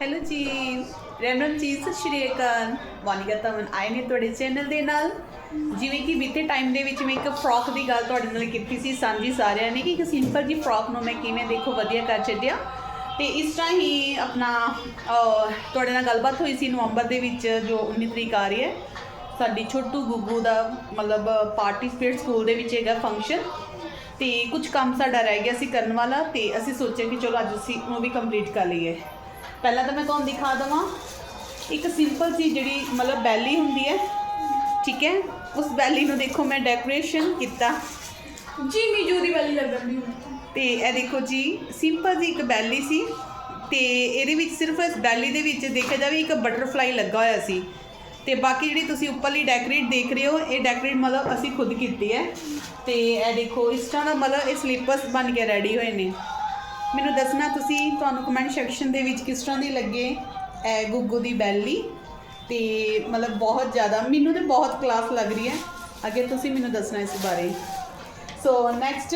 Hello ਜੀ random ਜੀ, ਸਤਿ ਸ਼੍ਰੀ ਅਕਾਲ। ਵਾਨੀਗਾ ਤਮਨ ਆਏ ਨੇ ਤੁਹਾਡੇ ਚੈਨਲ ਦੇ ਨਾਲ। ਜਿਵੇਂ ਕਿ ਬੀਤੇ ਟਾਈਮ ਦੇ ਵਿੱਚ ਮੈਂ ਇੱਕ ਫਰੋਕ ਦੀ ਗੱਲ ਤੁਹਾਡੇ ਨਾਲ ਕੀਤੀ ਸੀ, ਸਾਂਝੀ ਸਾਰਿਆਂ ਨੇ, ਕਿ ਇੱਕ ਸਿੰਪਲ ਜੀ ਫਰੋਕ ਨੂੰ ਮੈਂ ਕਿਵੇਂ ਦੇਖੋ ਵਧੀਆ ਕਰ ਛੱਡਿਆ। ਤੇ ਇਸ ਤਰ੍ਹਾਂ ਹੀ ਆਪਣਾ ਤੁਹਾਡੇ ਨਾਲ ਗੱਲਬਾਤ ਹੋਈ ਸੀ ਨਵੰਬਰ ਦੇ ਵਿੱਚ, ਜੋ 19 ਤਰੀਕ ਆ ਰਹੀ ਹੈ। ਸਾਡੀ ਛੋਟੂ ਗੁੱਗੂ ਦਾ ਮਤਲਬ ਪਾਰਟਿਸਿਪੇਟ ਸਕੂਲ ਦੇ ਵਿੱਚ ਹੈਗਾ ਫੰਕਸ਼ਨ ਤੇ ਕੁਝ ਕੰਮ ਸਾਡਾ ਰਹਿ ਗਿਆ ਸੀ ਕਰਨ ਵਾਲਾ, ਤੇ ਅਸੀਂ ਸੋਚਿਆ ਕਿ ਚਲੋ ਅੱਜ ਅਸੀਂ ਉਹ ਵੀ ਕੰਪਲੀਟ ਕਰ ਲਈਏ। ਪਹਿਲਾਂ ਤਾਂ ਮੈਂ ਤੁਹਾਨੂੰ ਦਿਖਾ ਦਵਾਂ। ਇੱਕ ਸਿੰਪਲ ਸੀ ਜਿਹੜੀ ਮਤਲਬ ਬੈਲੀ ਹੁੰਦੀ ਹੈ ਠੀਕ ਹੈ? ਉਸ ਬੈਲੀ ਨੂੰ ਦੇਖੋ ਮੈਂ ਡੈਕੋਰੇਸ਼ਨ ਕੀਤਾ। ਜੀ ਮੀਜੂ ਦੀ ਵਾਲੀ ਲੱਗਣ ਦੀ ਤੇ ਇਹ ਦੇਖੋ ਜੀ ਸਿੰਪਲ ਜੀ ਇੱਕ ਬੈਲੀ ਸੀ। ਤੇ ਇਹਦੇ ਵਿੱਚ ਸਿਰਫ ਇਸ ਬੈਲੀ ਦੇ ਵਿੱਚ ਦੇਖਿਆ ਜਾਵੇ ਇੱਕ ਬਟਰਫਲਾਈ ਲੱਗਾ ਹੋਇਆ ਸੀ। ਤੇ ਬਾਕੀ ਜਿਹੜੀ ਤੁਸੀਂ ਉੱਪਰਲੀ ਡੈਕੋਰੇਟ ਦੇਖ ਰਹੇ ਹੋ ਇਹ ਡੈਕੋਰੇਟ ਮਤਲਬ ਅਸੀਂ ਖੁਦ ਕੀਤੀ ਹੈ। ਤੇ ਇਹ ਦੇਖੋ ਇਸ ਤਰ੍ਹਾਂ ਦਾ ਮਤਲਬ ਇਹ ਸਲੀਪਰਸ ਬਣ ਕੇ ਰੈਡੀ ਹੋਏ ਨੇ। ਮੈਨੂੰ ਦੱਸਣਾ ਤੁਸੀਂ, ਤੁਹਾਨੂੰ ਕਮੈਂਟ ਸੈਕਸ਼ਨ ਦੇ ਵਿੱਚ ਕਿਸ ਤਰ੍ਹਾਂ ਦੀ ਲੱਗੇ ਐ ਗੁੱਗੂ ਦੀ ਬੈਲੀ? ਤੇ ਮਤਲਬ ਬਹੁਤ ਜ਼ਿਆਦਾ, ਮੈਨੂੰ ਤੇ ਬਹੁਤ ਕਲਾਸ ਲੱਗ ਰਹੀ ਹੈ ਅੱਗੇ ਤੁਸੀਂ ਮੈਨੂੰ ਦੱਸਣਾ ਇਸ ਬਾਰੇ। ਸੋ ਨੈਕਸਟ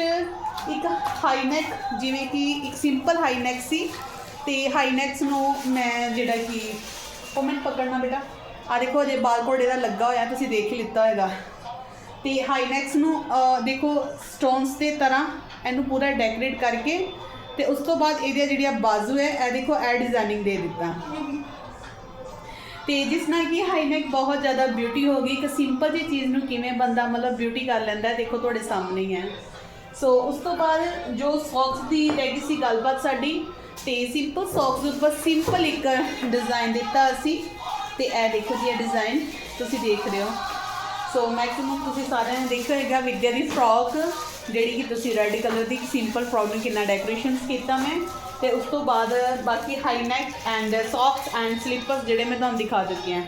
ਇੱਕ ਹਾਈ ਨੈਕ ਜਿਵੇਂ ਕਿ ਇੱਕ ਸਿੰਪਲ ਹਾਈ ਨੈਕ ਸੀ। ਤੇ ਹਾਈ ਨੈਕਸ ਨੂੰ ਮੈਂ ਜਿਹੜਾ ਕਿ, ਉਹ ਮੈਨੂੰ ਪਕੜਨਾ ਬੇਟਾ। ਆ ਦੇਖੋ ਜੇ ਬਾਲ ਕੋਡੇ ਦਾ ਲੱਗਾ ਹੋਇਆ, ਤੁਸੀਂ ਦੇਖ ਲਿੱਤਾ ਹੋਏਗਾ। ਤੇ ਹਾਈ ਨੈਕਸ ਨੂੰ ਦੇਖੋ ਸਟੋਨਸ ਦੇ ਤਰ੍ਹਾਂ ਇਹਨੂੰ ਪੂਰਾ ਡੈਕੋਰੇਟ ਕਰਕੇ ਤੇ ਉਸ ਤੋਂ ਬਾਅਦ ਇਹਦੀਆਂ ਜਿਹੜੀਆਂ ਬਾਜ਼ੂ ਹੈ, ਇਹ ਦੇਖੋ, ਇਹ ਡਿਜ਼ਾਈਨਿੰਗ ਦੇ ਦਿੱਤਾ। ਤੇ ਜਿਸ ਨਾਲ ਕਿ ਹਾਈ ਨੈਕ ਬਹੁਤ ਜ਼ਿਆਦਾ ਬਿਊਟੀ ਹੋ ਗਈ। ਇੱਕ ਸਿੰਪਲ ਜਿਹੀ ਚੀਜ਼ ਨੂੰ ਕਿਵੇਂ ਬੰਦਾ ਮਤਲਬ ਬਿਊਟੀ ਕਰ ਲੈਂਦਾ ਦੇਖੋ, ਤੁਹਾਡੇ ਸਾਹਮਣੇ ਹੀ ਹੈ। ਸੋ ਉਸ ਤੋਂ ਬਾਅਦ ਜੋ ਸੌਕਸ ਦੀ ਰਹਿ ਗਈ ਸੀ ਗੱਲਬਾਤ ਸਾਡੀ, ਤੇ ਸਿੰਪਲ ਸੌਕਸ ਉੱਪਰ ਸਿੰਪਲ ਇੱਕ ਡਿਜ਼ਾਈਨ ਦਿੱਤਾ ਅਸੀਂ। ਤੇ ਇਹ ਦੇਖੋ ਜੀ, ਇਹ ਡਿਜ਼ਾਈਨ ਤੁਸੀਂ ਦੇਖ ਰਹੇ ਹੋ। ਸੋ ਮੈਕਸਿਮਮ ਤੁਸੀਂ ਸਾਰਿਆਂ ਨੇ ਦੇਖਿਆ ਹੋਏਗਾ ਵਿਦਿਆ ਦੀ ਫਰੋਕ ਜਿਹੜੀ ਕਿ ਤੁਸੀਂ ਰੈੱਡ ਕਲਰ ਦੀ ਸਿੰਪਲ ਫਰੋਕ ਨੂੰ ਕਿੰਨਾ ਡੈਕੋਰੇਸ਼ਨਸ ਕੀਤਾ ਮੈਂ, ਤੇ ਉਸ ਤੋਂ ਬਾਅਦ ਬਾਕੀ high neck and socks and slippers ਜਿਹੜੇ ਮੈਂ ਤੁਹਾਨੂੰ ਦਿਖਾ ਚੁੱਕੀ ਹਾਂ।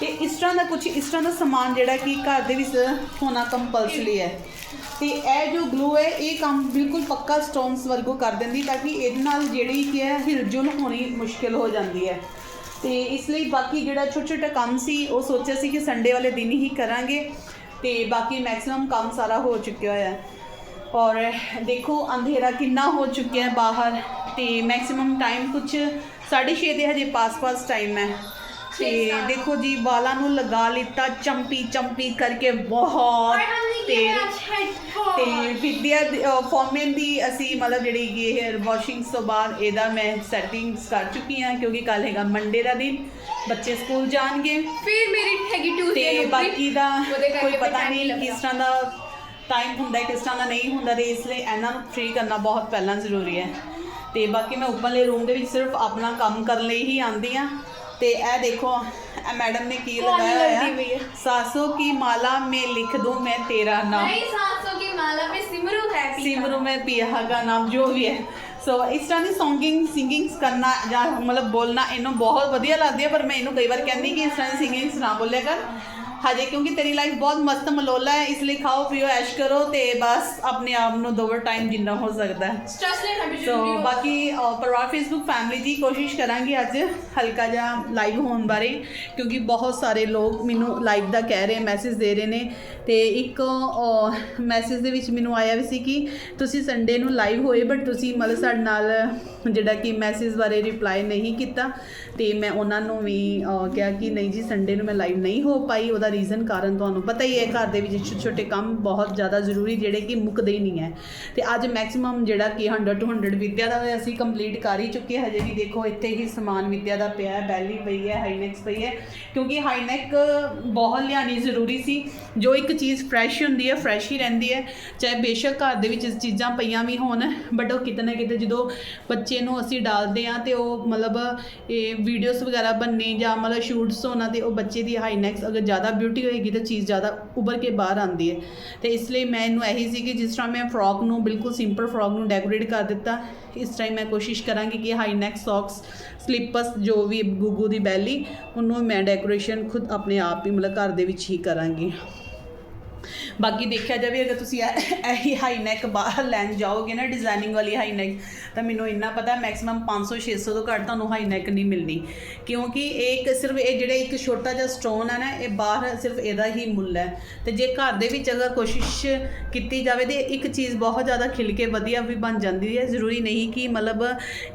ਤੇ ਇਸ ਤਰ੍ਹਾਂ ਦਾ ਕੁਝ ਇਸ ਤਰ੍ਹਾਂ ਦਾ ਸਮਾਨ ਜਿਹੜਾ ਕਿ ਘਰ ਦੇ ਵਿੱਚ ਹੋਣਾ ਕੰਪਲਸਰੀ ਹੈ। ਤੇ ਇਹ ਜੋ ਗਲੂ ਹੈ, ਇਹ ਕੰਮ ਬਿਲਕੁਲ ਪੱਕਾ ਸਟੋਨਸ ਵਰਗੋ ਕਰ ਦਿੰਦੀ ਤਾਂ ਕਿ ਇਹਦੇ ਨਾਲ ਜਿਹੜੀ ਕਿ ਹੈ ਹਿਲਜੁਲ ਹੋਣੀ ਮੁਸ਼ਕਿਲ ਹੋ ਜਾਂਦੀ ਹੈ। ਤੇ ਇਸ ਲਈ ਬਾਕੀ ਜਿਹੜਾ ਛੋਟਾ ਛੋਟਾ ਕੰਮ ਸੀ, ਉਹ ਸੋਚਿਆ ਸੀ ਕਿ ਸੰਡੇ ਵਾਲੇ ਦਿਨ ਹੀ ਕਰਾਂਗੇ। ਤੇ ਬਾਕੀ ਮੈਕਸਿਮਮ ਕੰਮ ਸਾਰਾ ਹੋ ਚੁੱਕਿਆ ਹੋਇਆ ਹੈ। ਔਰ ਦੇਖੋ ਅੰਧੇਰਾ ਕਿੰਨਾ ਹੋ ਚੁੱਕਿਆ ਹੈ ਬਾਹਰ ਤੇ ਮੈਕਸਿਮਮ ਟਾਈਮ ਕੁਝ 6:30 ਦੇ ਹਜੇ ਪਾਸ-ਪਾਸ ਟਾਈਮ ਹੈ। ਤੇ ਦੇਖੋ ਜੀ ਵਾਲਾਂ ਨੂੰ ਲਗਾ ਲਿੱਤਾ ਚੰਪੀ ਚੰਪੀ ਕਰਕੇ ਬਹੁਤ ਤੇ ਤੇ ਵਿਦਿਆ ਫਾਰਮੈਨ ਦੀ ਅਸੀਂ ਮਤਲਬ ਜਿਹੜੀ ਇਹ ਹੇਅਰ ਵਾਸ਼ਿੰਗ ਤੋਂ ਬਾਅਦ ਇਹਦਾ ਮੈਂ ਸੈਟਿੰਗਸ ਕਰ ਚੁੱਕੀ ਹਾਂ ਕਿਉਂਕਿ ਕੱਲ ਹੈਗਾ ਮੰਡੇ ਦਾ ਦਿਨ ਬੱਚੇ ਸਕੂਲ ਜਾਣਗੇ। ਫਿਰ ਮੇਰੀ ਹੈਗੀ ਟਿਊਜ਼ਡੇ ਤੇ ਬਾਕੀ ਦਾ ਕੋਈ ਪਤਾ ਨਹੀਂ ਕਿਸ ਤਰ੍ਹਾਂ ਦਾ ਟਾਈਮ ਹੁੰਦਾ ਕਿਸ ਤਰ੍ਹਾਂ ਦਾ ਨਹੀਂ ਹੁੰਦਾ ਤੇ ਇਸ ਲਈ ਇਹਨਾਂ ਨੂੰ ਫ੍ਰੀ ਕਰਨਾ ਬਹੁਤ ਪਹਿਲਾਂ ਜ਼ਰੂਰੀ ਹੈ। ਤੇ ਬਾਕੀ ਮੈਂ ਉੱਪਰਲੇ ਰੂਮ ਦੇ ਵਿੱਚ ਸਿਰਫ ਆਪਣਾ ਕੰਮ ਕਰਨ ਲਈ ਹੀ ਆਂਦੀ ਆ ਤੇ ਇਹ ਦੇਖੋ ਇਹ ਮੈਡਮ ਨੇ ਕੀ ਲਗਾਇਆ ਹੋਇਆ? ਸਾਸੋ ਕੀ ਮਾਲਾ ਮੈਂ ਲਿਖ ਦੂੰ ਮੈਂ ਤੇਰਾ ਨਾਮ। ਨਹੀਂ ਸਾਸੋ ਕੀ ਮਾਲਾ ਮੈਂ ਸਿਮਰੂ ਹੈ ਸਿਮਰੂ ਮੈਂ ਪੀਹਾ ਦਾ ਨਾਮ ਜੋ ਵੀ ਹੈ। ਸੋ ਇਸ ਤਰ੍ਹਾਂ ਦੀ ਸੌਂਗਿੰਗ ਸਿੰਗਿੰਗਸ ਕਰਨਾ ਜਾਂ ਮਤਲਬ ਬੋਲਣਾ ਇਹਨੂੰ ਬਹੁਤ ਵਧੀਆ ਲੱਗਦੀ ਹੈ ਪਰ ਮੈਂ ਇਹਨੂੰ ਕਈ ਵਾਰ ਕਹਿੰਦੀ ਕਿ ਇਸ ਤਰ੍ਹਾਂ ਦੀ ਸਿੰਗਿੰਗਸ ਨਾ ਬੋਲਿਆ ਕਰ। ਹਜੇ ਕਿਉਂਕਿ ਤੇਰੀ ਲਾਈਫ ਬਹੁਤ ਮਸਤ ਮਲੋਲਾ ਹੈ ਇਸ ਲਈ ਖਾਓ ਪੀਓ ਐਸ਼ ਕਰੋ ਤੇ ਬਸ ਆਪਣੇ ਆਪ ਨੂੰ ਦੋਵਰ ਟਾਈਮ ਜਿੰਨਾ ਹੋ ਸਕਦਾ ਹੈ। ਸਟ੍ਰੈਸ ਲੈਣਾ ਵੀ ਜ਼ਰੂਰੀ ਹੈ ਬਾਕੀ ਪਰਿਵਾਰ ਫੇਸਬੁੱਕ ਫੈਮਿਲੀ ਦੀ ਕੋਸ਼ਿਸ਼ ਕਰਾਂਗੇ ਅੱਜ ਹਲਕਾ ਜਿਹਾ ਲਾਈਵ ਹੋਣ ਬਾਰੇ ਕਿਉਂਕਿ ਬਹੁਤ ਸਾਰੇ ਲੋਕ ਮੈਨੂੰ ਲਾਈਵ ਦਾ ਕਹਿ ਰਹੇ ਮੈਸੇਜ ਦੇ ਰਹੇ ਨੇ। ਤੇ ਇੱਕ ਮੈਸੇਜ ਦੇ ਵਿੱਚ ਮੈਨੂੰ ਆਇਆ ਵੀ ਸੀ ਕਿ ਤੁਸੀਂ ਸੰਡੇ ਨੂੰ ਲਾਈਵ ਹੋਏ ਬਟ ਤੁਸੀਂ ਮਤਲਬ ਸਾਡੇ ਨਾਲ ਜਿਹੜਾ ਕਿ ਮੈਸੇਜ ਬਾਰੇ ਰਿਪਲਾਈ ਨਹੀਂ ਕੀਤਾ। ਤੇ ਮੈਂ ਉਹਨਾਂ ਨੂੰ ਵੀ ਕਿਹਾ ਕਿ ਨਹੀਂ ਜੀ ਸੰਡੇ ਨੂੰ ਮੈਂ ਲਾਈਵ ਨਹੀਂ ਹੋ ਪਾਈ ਉਹਦਾ ਰੀਜ਼ਨ ਕਾਰਨ ਤੁਹਾਨੂੰ ਪਤਾ ਹੀ ਹੈ ਘਰ ਦੇ ਵਿੱਚ ਛੋਟੇ ਛੋਟੇ ਕੰਮ ਬਹੁਤ ਜ਼ਿਆਦਾ ਜ਼ਰੂਰੀ, ਜਿਹੜੇ ਕਿ ਮੁੱਕਦੇ ਹੀ ਨਹੀਂ ਹੈ। ਤੇ ਅੱਜ ਮੈਕਸਿਮਮ ਜਿਹੜਾ ਕਿ 100 ਟੂ 100 ਵਿਦਿਆ ਦਾ ਅਸੀਂ ਕੰਪਲੀਟ ਕਰ ਹੀ ਚੁੱਕੇ ਹਜੇ ਵੀ ਦੇਖੋ, ਇੱਥੇ ਹੀ ਸਮਾਨ ਵਿਦਿਆ ਦਾ ਪਿਆ ਹੈ, ਬੈਲੀ ਪਈ ਹੈ ਹਾਈਨੈਕਸ ਪਈ ਹੈ, ਕਿਉਂਕਿ ਹਾਈਨੈਕ ਬਹੁਤ ਲਿਆਣੀ ਜ਼ਰੂਰੀ ਸੀ। ਜੋ ਇੱਕ ਚੀਜ਼ ਫਰੈਸ਼ ਹੁੰਦੀ ਹੈ ਫਰੈਸ਼ ਹੀ ਰਹਿੰਦੀ ਹੈ। ਚਾਹੇ ਬੇਸ਼ੱਕ ਘਰ ਦੇ ਵਿੱਚ ਚੀਜ਼ਾਂ ਪਈਆਂ ਵੀ ਹੋਣ ਬਟ ਉਹ ਕਿਤੇ ਨਾ ਕਿਤੇ ਜਦੋਂ ਬੱਚੇ ਨੂੰ ਅਸੀਂ ਡਾਲਦੇ ਆ ਤੇ ਉਹ ਮਤਲਬ ਇਹ ਵੀਡੀਓਜ਼ ਵਗੈਰਾ ਬਣਨੇ ਜਾਂ ਮਤਲਬ ਸ਼ੂਟਸ ਹੋਣਾ ਤੇ ਉਹ ਬੱਚੇ ਦੀ ਹਾਈਨੈਕਸ ਅਗਰ ਜ਼ਿਆਦਾ ਬਿਊਟੀ ਹੋਏਗੀ ਤਾਂ ਚੀਜ਼ ਜ਼ਿਆਦਾ ਉੱਭਰ ਕੇ ਬਾਹਰ ਆਉਂਦੀ ਹੈ। ਤੇ ਇਸ ਲਈ ਮੈਂ ਇਹਨੂੰ ਇਹੀ ਸੀ ਕਿ ਜਿਸ ਤਰ੍ਹਾਂ ਮੈਂ ਫਰੋਕ ਨੂੰ ਬਿਲਕੁਲ ਸਿੰਪਲ ਫਰੋਕ ਨੂੰ ਡੈਕੋਰੇਟ ਕਰ ਦਿੱਤਾ, ਇਸ ਟਾਈਮ ਮੈਂ ਕੋਸ਼ਿਸ਼ ਕਰਾਂਗੀ ਕਿ ਹਾਈ ਨੈਕ ਸੌਕਸ ਸਲੀਪਰਸ ਜੋ ਵੀ ਗੁੱਗੂ ਦੀ ਬੈਲੀ, ਉਹਨੂੰ ਮੈਂ ਡੈਕੋਰੇਸ਼ਨ ਖੁਦ ਆਪਣੇ ਆਪ ਹੀ ਮਤਲਬ ਘਰ ਦੇ ਵਿੱਚ ਹੀ ਕਰਾਂਗੀ। ਬਾਕੀ ਦੇਖਿਆ ਜਾਵੇ, ਅਗਰ ਤੁਸੀਂ ਇਹ- ਇਹੀ ਹਾਈ ਨੈਕ ਬਾਹਰ ਲੈਣ ਜਾਓਗੇ ਨਾ ਡਿਜ਼ਾਈਨਿੰਗ ਵਾਲੀ ਹਾਈ ਨੈਕ ਤਾਂ ਮੈਨੂੰ ਇੰਨਾ ਪਤਾ ਮੈਕਸਿਮਮ 500 600 ਤੋਂ ਘੱਟ ਤੁਹਾਨੂੰ ਹਾਈ ਨੈਕ ਨਹੀਂ ਮਿਲਣੀ। ਕਿਉਂਕਿ ਇਹ ਇੱਕ ਸਿਰਫ ਇਹ ਜਿਹੜਾ ਇੱਕ ਛੋਟਾ ਜਿਹਾ ਸਟੋਨ ਹੈ ਨਾ, ਇਹ ਬਾਹਰ ਸਿਰਫ ਇਹਦਾ ਹੀ ਮੁੱਲ ਹੈ। ਤੇ ਜੇ ਘਰ ਦੇ ਵਿੱਚ ਅਗਰ ਕੋਸ਼ਿਸ਼ ਕੀਤੀ ਜਾਵੇ, ਤੇ ਇੱਕ ਚੀਜ਼ ਬਹੁਤ ਜ਼ਿਆਦਾ ਖਿਲ ਕੇ ਵਧੀਆ ਵੀ ਬਣ ਜਾਂਦੀ ਹੈ। ਜ਼ਰੂਰੀ ਨਹੀਂ ਕਿ ਮਤਲਬ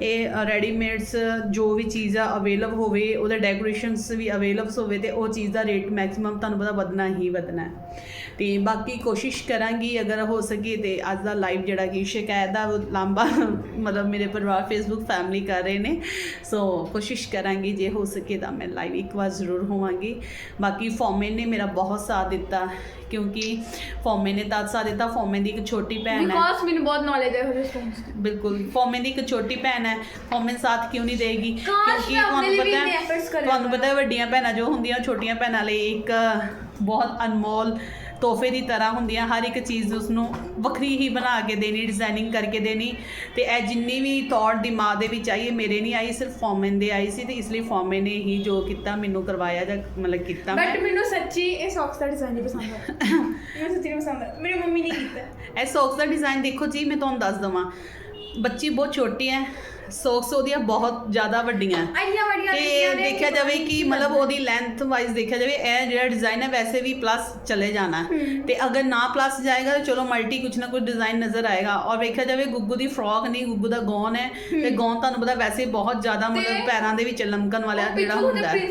ਇਹ ਰੈਡੀਮੇਡਸ ਜੋ ਵੀ ਚੀਜ਼ ਆ ਅਵੇਲੇਬਲ ਹੋਵੇ, ਉਹਦੇ ਡੈਕੋਰੇਸ਼ਨਸ ਵੀ ਅਵੇਲੇਬਲ ਹੋਵੇ, ਤੇ ਉਹ ਚੀਜ਼ ਦਾ ਰੇਟ ਮੈਕਸਿਮਮ ਤੁਹਾਨੂੰ ਪਤਾ ਵਧਣਾ ਹੀ ਵਧਣਾ ਹੈ। ਤੇ ਬਾਕੀ ਕੋਸ਼ਿਸ਼ ਕਰਾਂਗੀ ਅਗਰ ਹੋ ਸਕੇ ਤੇ ਅੱਜ ਦਾ ਲਾਈਵ ਜਿਹੜਾ ਕਿ ਸ਼ਿਕਾਇਤ ਦਾ ਉਹ ਲੰਬਾ ਮਤਲਬ ਮੇਰੇ ਪਰਿਵਾਰ ਫੇਸਬੁੱਕ ਫੈਮਿਲੀ ਕਰ ਰਹੇ ਨੇ। ਸੋ ਕੋਸ਼ਿਸ਼ ਕਰਾਂਗੀ ਜੇ ਹੋ ਸਕੇ ਤਾਂ ਮੈਂ ਲਾਈਵ ਇੱਕ ਵਾਰ ਜ਼ਰੂਰ ਹੋਵਾਂਗੀ। ਬਾਕੀ ਫੋਮਨ ਨੇ ਮੇਰਾ ਬਹੁਤ ਸਾਥ ਦਿੱਤਾ ਕਿਉਂਕਿ ਫੋਮਨ ਨੇ ਤਾਂ ਸਾਥ ਦਿੱਤਾ ਫੋਮਨ ਦੀ ਇੱਕ ਛੋਟੀ ਭੈਣ ਹੈ। ਬਿਕੋਜ਼ ਮੈਨੂੰ ਬਹੁਤ ਨੌਲੇਜ ਹੈ ਦੀ। ਬਿਲਕੁਲ ਫੋਮਨ ਦੀ ਇੱਕ ਛੋਟੀ ਭੈਣ ਹੈ ਫੋਮਨ ਸਾਥ ਕਿਉਂ ਨਹੀਂ ਦੇਗੀ ਲਈ ਵੀ ਪਤਾ ਤੁਹਾਨੂੰ। ਪਤਾ ਵੱਡੀਆਂ ਭੈਣਾਂ ਜੋ ਹੁੰਦੀਆਂ ਛੋਟੀਆਂ ਭੈਣਾਂ ਲਈ ਇੱਕ ਬਹੁਤ ਅਨਮੋਲ ਤੋਹਫੇ ਦੀ ਤਰ੍ਹਾਂ ਹੁੰਦੀਆਂ ਹਰ ਇੱਕ ਚੀਜ਼ ਉਸ ਨੂੰ ਵੱਖਰੀ ਹੀ ਬਣਾ ਕੇ ਦੇਣੀ ਡਿਜ਼ਾਈਨਿੰਗ ਕਰਕੇ ਦੇਣੀ। ਤੇ ਇਹ ਜਿੰਨੀ ਵੀ ਥੌਟ ਦਿਮਾਗ ਦੇ ਵਿੱਚ ਆਈ ਇਹ ਮੇਰੇ ਨਹੀਂ ਆਈ ਸਿਰਫ ਫੋਮਨ ਦੇ ਆਈ ਸੀ ਤੇ ਇਸ ਲਈ ਫੋਮਨ ਨੇ ਹੀ ਜੋ ਕੀਤਾ ਮੈਨੂੰ ਕਰਵਾਇਆ ਜਾਂ ਮਤਲਬ ਕੀਤਾ ਬਟ ਮੈਨੂੰ ਸੱਚੀ ਇਹ ਸੌਕਸ ਦਾ ਡਿਜ਼ਾਈਨ ਨਹੀਂ ਪਸੰਦ ਆਇਆ। ਮੈਨੂੰ ਸੱਚੀ ਨਹੀਂ ਪਸੰਦ ਆਇਆ। ਮੇਰੀ ਮੰਮੀ ਨੇ ਕੀਤਾ। ਇਹ ਸੌਕਸ ਦਾ ਡਿਜ਼ਾਈਨ ਦੇਖੋ ਜੀ ਮੈਂ ਤੁਹਾਨੂੰ ਦੱਸ ਦਵਾਂ। ਬੱਚੀ ਬਹੁਤ ਛੋਟੀ ਹੈ ਸੌਕਸ ਉਹਦੀਆਂ ਬਹੁਤ ਜ਼ਿਆਦਾ ਵੱਡੀਆਂ। ਆਈਆਂ ਵੱਡੀਆਂ ਤੇ ਦੇਖਿਆ ਜਾਵੇ ਕਿ ਮਤਲਬ ਉਹਦੀ ਲੈਂਥ ਵਾਈਜ਼ ਦੇਖਿਆ ਜਾਵੇ ਇਹ ਜਿਹੜਾ ਡਿਜ਼ਾਈਨ ਹੈ ਵੈਸੇ ਵੀ ਪਲੱਸ ਚਲੇ ਜਾਣਾ। ਤੇ ਅਗਰ ਨਾ ਪਲੱਸ ਜਾਏਗਾ ਤਾਂ ਚਲੋ ਮਲਟੀ ਕੁਝ ਨਾ ਕੁਝ ਡਿਜ਼ਾਈਨ ਨਜ਼ਰ ਆਏਗਾ। ਔਰ ਵੇਖਿਆ ਜਾਵੇ ਗੁੱਗੂ ਦੀ ਫਰੋਕ ਨਹੀਂ ਗੁੱਗੂ ਦਾ ਗੌਨ ਹੈ। ਤੇ ਗੌਨ ਤੁਹਾਨੂੰ ਪਤਾ ਵੈਸੇ ਬਹੁਤ ਜ਼ਿਆਦਾ ਮਤਲਬ ਪੈਰਾਂ ਦੇ ਵਿੱਚ ਲਮਕਣ ਵਾਲਾ ਜਿਹੜਾ ਹੁੰਦਾ ਹੈ।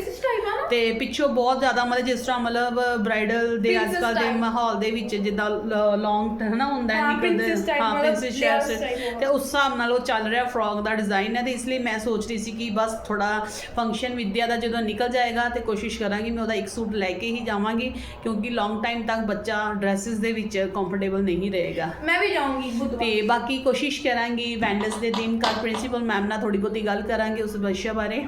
ਤੇ ਪਿੱਛੋਂ ਬਹੁਤ ਜ਼ਿਆਦਾ ਮਤਲਬ ਜਿਸ ਤਰ੍ਹਾਂ ਮਤਲਬ ਬ੍ਰਾਈਡਲ ਦੇ ਅੱਜ ਕੱਲ ਦੇ। ਮਾਹੌਲ ਦੇ ਵਿੱਚ ਜਿੱਦਾਂ ਲੌਂਗ ਹਨਾ ਹੁੰਦਾ ਹੈ ਨਿਕਲਦੇ ਹਾਂ ਪ੍ਰਿੰਸੈਸ ਹੋਵੇ। ਤੇ ਉਸ ਹਿਸਾਬ ਨਾਲ ਉਹ ਚੱਲ ਰਿਹਾ ਫਰੋਕ ਦਾ ਡਿਜ਼ਾਈਨ ਹੈ ਤੇ ਇਸ ਲਈ ਮੈਂ ਸੋਚ ਰਹੀ ਸੀ ਕਿ ਬਸ ਥੋੜਾ ਫੰਕਸ਼ਨ ਵਿਦਿਆ ਦਾ ਜਦੋਂ ਨਿਕਲ ਜਾਏਗਾ ਤੇ ਕੋਸ਼ਿਸ਼ ਕਰਾਂਗੀ ਮੈਂ ਉਹਦਾ ਇੱਕ ਸੂਟ ਲੈ ਕੇ ਹੀ ਜਾਵਾਂਗੀ ਕਿਉਂਕਿ ਲੌਂਗ ਟਾਈਮ ਤੱਕ ਬੱਚਾ ਡਰੈਸਸ ਦੇ ਵਿੱਚ ਕੰਫਰਟੇਬਲ ਨਹੀਂ ਰਹੇਗਾ। ਮੈਂ ਵੀ ਜਾਊਂਗੀ ਬੁੱਧਵਾਰ। ਤੇ ਬਾਕੀ ਕੋਸ਼ਿਸ਼ ਕਰਾਂਗੀ ਵੈਂਡਸ ਦੇ ਦਿਨ ਕੱਲ ਪ੍ਰਿੰਸੀਪਲ ਮੈਮ ਨਾਲ ਥੋੜੀ ਬਹੁਤੀ ਗੱਲ ਕਰਾਂਗੇ ਉਸ ਵਿਸ਼ੇ ਬਾਰੇ।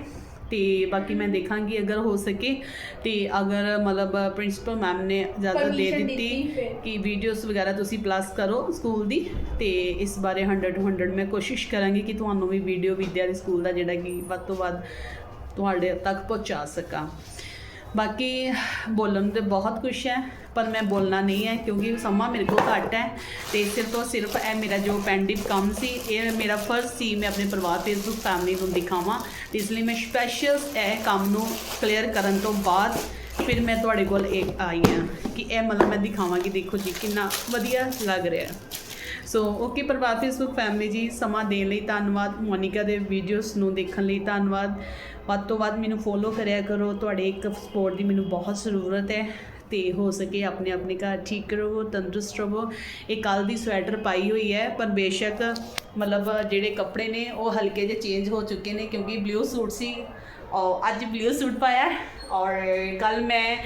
ਤੇ ਬਾਕੀ ਮੈਂ ਦੇਖਾਂਗੀ ਅਗਰ ਹੋ ਸਕੇ ਤੇ ਅਗਰ ਮਤਲਬ ਪ੍ਰਿੰਸੀਪਲ ਮੈਮ ਨੇ ਇਜਾਜ਼ਤ ਦੇ Permission ਦਿੱਤੀ। ਕਿ ਵੀਡੀਓਜ਼ ਵਗੈਰਾ ਤੁਸੀਂ ਪਲੱਸ ਕਰੋ ਸਕੂਲ ਦੀ ਤੇ ਇਸ ਬਾਰੇ 100 to 100 ਮੈਂ ਕੋਸ਼ਿਸ਼ ਕਰਾਂਗੀ ਕਿ ਤੁਹਾਨੂੰ ਵੀ ਵੀਡੀਓ ਵਿਦਿਆ ਦੇ ਸਕੂਲ ਦਾ ਜਿਹੜਾ ਕਿ ਵੱਧ ਤੋਂ ਵੱਧ ਤੁਹਾਡੇ ਤੱਕ ਪਹੁੰਚਾ ਸਕਾਂ ਬਾਕੀ ਬੋਲਣ ਤੇ ਬਹੁਤ ਕੁਛ ਹੈ, ਪਰ ਮੈਂ ਬੋਲਣਾ ਨਹੀਂ ਹੈ, ਕਿਉਂਕਿ ਸਮਾਂ ਮੇਰੇ ਕੋਲ ਘੱਟ ਹੈ ਤੇ ਸਿਰਫ ਤੋਂ ਸਿਰਫ ਇਹ ਮੇਰਾ ਜੋ ਪੈਂਡਿੰਗ ਕੰਮ ਸੀ, ਇਹ ਮੇਰਾ ਫਰਜ਼ ਸੀ, ਮੈਂ ਆਪਣੇ ਪਰਿਵਾਰ ਤੇ ਇਸ ਫੈਮਿਲੀ ਨੂੰ ਦਿਖਾਵਾਂ ਤੇ ਇਸ ਲਈ ਮੈਂ ਸਪੈਸ਼ਲ ਇਹ ਕੰਮ ਨੂੰ ਕਲੀਅਰ ਕਰਨ ਤੋਂ ਬਾਅਦ ਫਿਰ ਮੈਂ ਤੁਹਾਡੇ ਕੋਲ ਇਹ ਆਈ ਹਾਂ ਕਿ ਇਹ ਮਤਲਬ ਮੈਂ ਦਿਖਾਵਾਂ ਕਿ ਦੇਖੋ ਜੀ ਕਿੰਨਾ ਵਧੀਆ ਲੱਗ ਰਿਹਾ। ਹੈ so okay Prabhat Facebook family ji, ਸਮਾਂ ਦੇਣ ਲਈ ਧੰਨਵਾਦ, ਮੋਨਿਕਾ ਦੇ ਵੀਡੀਓਜ਼ ਨੂੰ ਦੇਖਣ ਲਈ ਧੰਨਵਾਦ। ਵੱਧ ਤੋਂ ਵੱਧ ਮੈਨੂੰ ਫੋਲੋ ਕਰਿਆ ਕਰੋ। ਤੁਹਾਡੇ ਇੱਕ ਸਪੋਰਟ ਦੀ ਮੈਨੂੰ ਬਹੁਤ ਜ਼ਰੂਰਤ ਹੈ। ਤੇ ਹੋ ਸਕੇ ਆਪਣੇ ਆਪਣੇ ਘਰ ਠੀਕ ਰਹੋ, ਤੰਦਰੁਸਤ ਰਹੋ। ਇਹ ਕੱਲ ਦੀ ਸਵੈਟਰ ਪਾਈ ਹੋਈ ਹੈ, ਪਰ ਬੇਸ਼ੱਕ ਮਤਲਬ ਜਿਹੜੇ ਕੱਪੜੇ ਨੇ, ਉਹ ਹਲਕੇ ਜਿਹੇ ਚੇਂਜ ਹੋ ਚੁੱਕੇ ਨੇ, ਕਿਉਂਕਿ ਬਲੂ ਸੂਟ ਸੀ। ਔਰ ਅੱਜ ਬਲੂ ਸੂਟ ਪਾਇਆ ਔਰ ਕੱਲ ਮੈਂ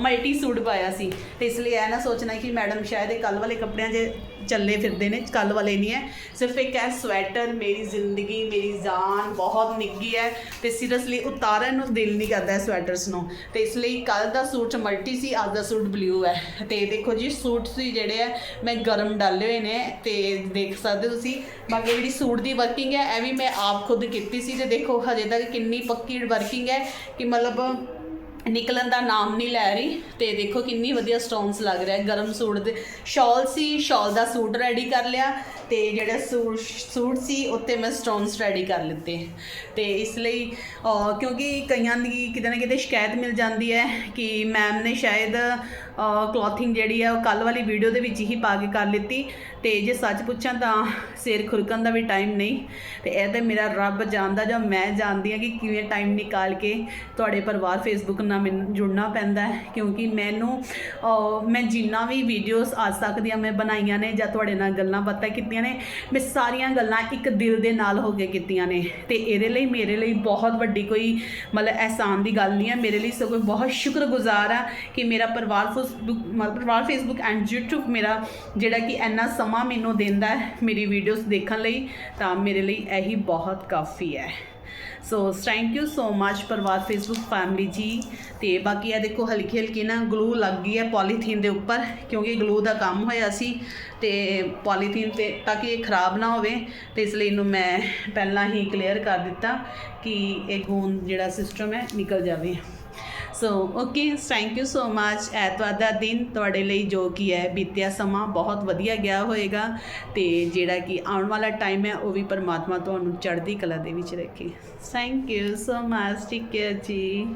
ਮਲਟੀ ਸੂਟ ਪਾਇਆ ਸੀ। ਤੇ ਇਸ ਲਈ ਇਹ ਨਾ ਸੋਚਣਾ ਕਿ ਮੈਡਮ ਸ਼ਾਇਦ ਇਹ ਕੱਲ ਵਾਲੇ ਕੱਪੜਿਆਂ 'ਚ ਚੱਲੇ ਫਿਰਦੇ ਨੇ ਕੱਲ ਵਾਲੇ ਨਹੀਂ ਹੈ। ਸਿਰਫ ਇੱਕ ਹੈ ਸਵੈਟਰ ਮੇਰੀ ਜ਼ਿੰਦਗੀ, ਮੇਰੀ ਜਾਨ, ਬਹੁਤ ਨਿੱਗੀ ਹੈ ਤੇ ਸੀਰੀਅਸਲੀ ਉਤਾਰਨ ਨੂੰ ਦਿਲ ਨਹੀਂ ਕਰਦਾ ਸਵੈਟਰਸ ਨੂੰ। ਤੇ ਇਸ ਲਈ ਕੱਲ ਦਾ ਸੂਟ ਮਲਟੀ ਸੀ, ਅੱਜ ਦਾ ਸੂਟ ਬਲੂ ਹੈ। ਤੇ ਦੇਖੋ ਜੀ ਸੂਟ ਸੀ ਜਿਹੜੇ ਆ ਮੈਂ ਗਰਮ ਡਾਲੇ ਹੋਏ ਨੇ, ਤੇ ਦੇਖ ਸਕਦੇ ਤੁਸੀਂ। ਬਾਕੀ ਜਿਹੜੀ ਸੂਟ ਦੀ ਵਰਕਿੰਗ ਹੈ, ਇਹ ਵੀ ਮੈਂ ਆਪ ਖੁਦ ਕੀਤੀ ਸੀ ਤੇ ਦੇਖੋ ਹਜੇ ਤੱਕ ਕਿੰਨੀ ਪੱਕੀ ਵਰਕਿੰਗ ਹੈ ਕਿ ਮਤਲਬ ਨਿਕਲਣ ਦਾ ਨਾਮ ਨਹੀਂ ਲੈ ਰਹੀ ਤੇ ਦੇਖੋ ਕਿੰਨੀ ਵਧੀਆ ਸਟੋਨਸ ਲੱਗ ਰਿਹਾ ਗਰਮ ਸੂਟ ਦੇ ਸ਼ਾਲ ਸੀ, ਸ਼ਾਲ ਦਾ ਸੂਟ ਰੈਡੀ ਕਰ ਲਿਆ। ਤੇ ਜਿਹੜਾ ਸੂਟ ਸੂਟ ਸੀ, ਉੱਤੇ ਮੈਂ ਸਟੋਨ ਰੈਡੀ ਕਰ ਲਿੱਤੇ। ਤੇ ਇਸ ਲਈ ਕਿਉਂਕਿ ਕਈਆਂ ਦੀ ਕਿਤੇ ਨਾ ਕਿਤੇ ਸ਼ਿਕਾਇਤ ਮਿਲ ਜਾਂਦੀ ਹੈ ਕਿ ਮੈਮ ਨੇ ਸ਼ਾਇਦ ਕਲੋਥਿੰਗ ਜਿਹੜੀ ਹੈ ਉਹ ਕੱਲ ਵਾਲੀ ਵੀਡੀਓ ਦੇ ਵਿੱਚ ਹੀ ਪਾ ਕੇ ਕਰ ਲਿੱਤੀ। ਤੇ ਜੇ ਸੱਚ ਪੁੱਛਾਂ ਤਾਂ ਸਿਰ ਖੁਰਕਣ ਦਾ ਵੀ ਟਾਈਮ ਨਹੀਂ। ਤੇ ਇਹ ਤੇ ਮੇਰਾ ਰੱਬ ਜਾਣਦਾ ਜਾਂ ਮੈਂ ਜਾਣਦੀ ਹਾਂ ਕਿ ਕਿਵੇਂ ਟਾਈਮ ਨਿਕਾਲ ਕੇ ਤੁਹਾਡੇ ਪਰਿਵਾਰ ਫੇਸਬੁੱਕ ਨਾਲ ਮੈਨੂੰ, ਜੁੜਨਾ ਪੈਂਦਾ ਹੈ। ਕਿਉਂਕਿ ਮੈਨੂੰ ਮੈਂ ਜਿੰਨਾ ਵੀ ਵੀਡੀਓਜ਼ ਅੱਜ ਤੱਕ ਦੀਆਂ ਮੈਂ ਬਣਾਈਆਂ ਨੇ ਜਾਂ ਤੁਹਾਡੇ ਨਾਲ ਗੱਲਾਂ ਬਾਤਾਂ ਕੀਤੀਆਂ ਨੇ ਮੈਂ ਸਾਰੀਆਂ ਗੱਲਾਂ ਇੱਕ ਦਿਲ ਦੇ ਨਾਲ ਹੋ ਕੇ ਕੀਤੀਆਂ ਨੇ ਤੇ ਇਹਦੇ ਲਈ ਮੇਰੇ ਲਈ ਬਹੁਤ ਵੱਡੀ ਕੋਈ ਮਤਲਬ ਅਹਿਸਾਨ ਦੀ ਗੱਲ ਨਹੀਂ ਹੈ। ਮੇਰੇ ਲਈ ਸਗੋਂ ਬਹੁਤ ਸ਼ੁਕਰਗੁਜ਼ਾਰ ਆ ਕਿ ਮੇਰਾ ਪਰਿਵਾਰ ਫੇਸਬੁੱਕ ਮਤਲਬ ਪਰਿਵਾਰ ਫੇਸਬੁੱਕ ਐਂਡ YouTube ਮੇਰਾ ਜਿਹੜਾ ਕਿ ਇੰਨਾ ਸਮਾਂ ਮੈਨੂੰ ਦਿੰਦਾ ਹੈ ਮੇਰੀ ਵੀਡੀਓਜ਼ ਦੇਖਣ ਲਈ ਤਾਂ ਮੇਰੇ ਲਈ ਇਹੀ ਬਹੁਤ ਕਾਫੀ ਹੈ। ਸੋ ਥੈਂਕ ਯੂ ਸੋ ਮੱਚ ਪਰਿਵਾਰ ਫੇਸਬੁੱਕ ਫੈਮਿਲੀ ਜੀ। ਤੇ ਬਾਕੀ ਇਹ ਦੇਖੋ ਹਲਕੀ ਹਲਕੀ ਨਾ ਗਲੂ ਲੱਗ ਗਈ ਹੈ ਪੋਲੀਥੀਨ ਦੇ ਉੱਪਰ, ਕਿਉਂਕਿ ਗਲੂ ਦਾ ਕੰਮ ਹੋਇਆ ਸੀ। ਤੇ ਪੋਲੀਥੀਨ ਤੇ, ਤਾਂ ਕਿ ਇਹ ਖਰਾਬ ਨਾ ਹੋਵੇ, ਤੇ ਇਸ ਲਈ ਇਹਨੂੰ ਮੈਂ ਪਹਿਲਾਂ ਹੀ ਕਲੀਅਰ ਕਰ ਦਿੱਤਾ ਕਿ ਇਹ ਗੂੰਦ ਜਿਹੜਾ ਸਿਸਟਮ ਹੈ ਨਿਕਲ ਜਾਵੇ। So okay thank you so much ਐਤਵਾਰ ਦਾ ਦਿਨ ਤੁਹਾਡੇ ਲਈ ਜੋ ਕੀ ਹੈ, ਬੀਤਿਆ ਸਮਾਂ ਬਹੁਤ ਵਧੀਆ ਗਿਆ ਹੋਏਗਾ ਤੇ ਜਿਹੜਾ ਕਿ ਆਉਣ ਵਾਲਾ ਟਾਈਮ ਹੈ, ਉਹ ਵੀ ਪਰਮਾਤਮਾ ਤੁਹਾਨੂੰ ਚੜ੍ਹਦੀ ਕਲਾ ਦੇ ਵਿੱਚ ਰੱਖੇ। ਥੈਂਕ ਯੂ ਸੋ ਮੱਚ ਠੀਕ ਹੈ ਜੀ।